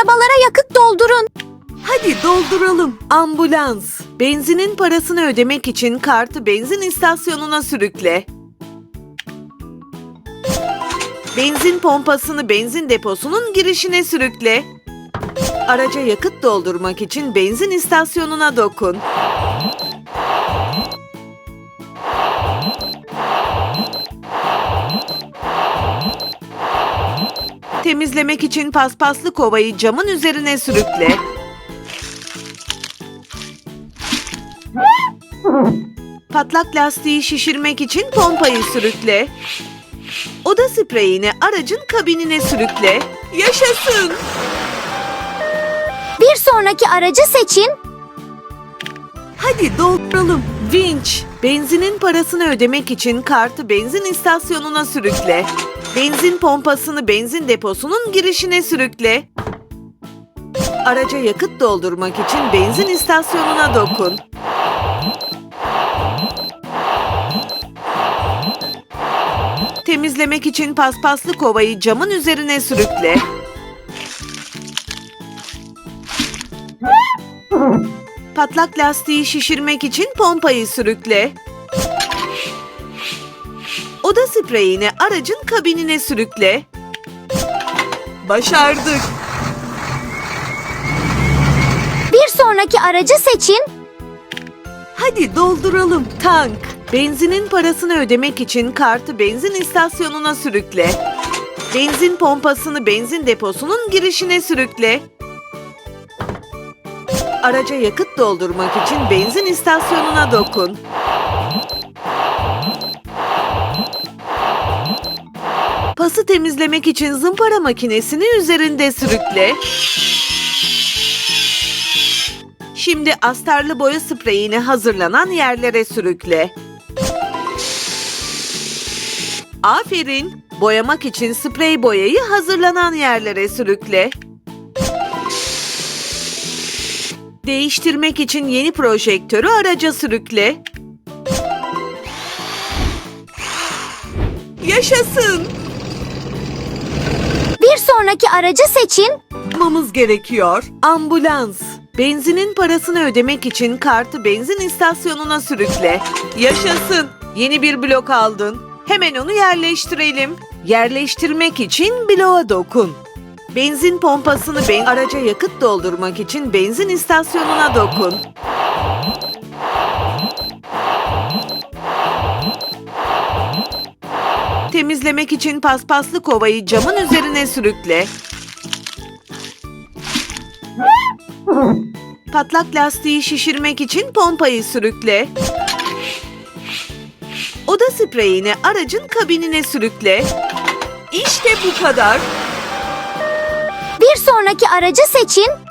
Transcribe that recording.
Arabalara yakıt doldurun. Hadi dolduralım. Ambulans. Benzinin parasını ödemek için kartı benzin istasyonuna sürükle. Benzin pompasını benzin deposunun girişine sürükle. Araca yakıt doldurmak için benzin istasyonuna dokun. Temizlemek için paspaslı kovayı camın üzerine sürükle. Patlak lastiği şişirmek için pompayı sürükle. Oda spreyini aracın kabinine sürükle. Yaşasın! Bir sonraki aracı seçin. Hadi dolduralım. Vinç. Benzinin parasını ödemek için kartı benzin istasyonuna sürükle. Benzin pompasını benzin deposunun girişine sürükle. Araca yakıt doldurmak için benzin istasyonuna dokun. Temizlemek için paspaslı kovayı camın üzerine sürükle. Patlak lastiği şişirmek için pompayı sürükle. Oda spreyini aracın kabinine sürükle. Başardık. Bir sonraki aracı seçin. Hadi dolduralım. Tank. Benzinin parasını ödemek için kartı benzin istasyonuna sürükle. Benzin pompasını benzin deposunun girişine sürükle. Araca yakıt doldurmak için benzin istasyonuna dokun. Pası temizlemek için zımpara makinesini üzerinde sürükle. Şimdi astarlı boya spreyini hazırlanan yerlere sürükle. Aferin. Boyamak için sprey boyayı hazırlanan yerlere sürükle. Değiştirmek için yeni projektörü araca sürükle. Yaşasın! Sonraki aracı seçin. yapmamız gerekiyor. Ambulans. Benzinin parasını ödemek için kartı benzin istasyonuna sürükle. Yaşasın. Yeni bir blok aldın. Hemen onu yerleştirelim. Yerleştirmek için bloğa dokun. Benzin pompasını ben araca yakıt doldurmak için benzin istasyonuna dokun. Temizlemek için paspaslı kovayı camın üzerine sürükle. Patlak lastiği şişirmek için pompayı sürükle. Oda spreyini aracın kabinine sürükle. İşte bu kadar. Bir sonraki aracı seçin.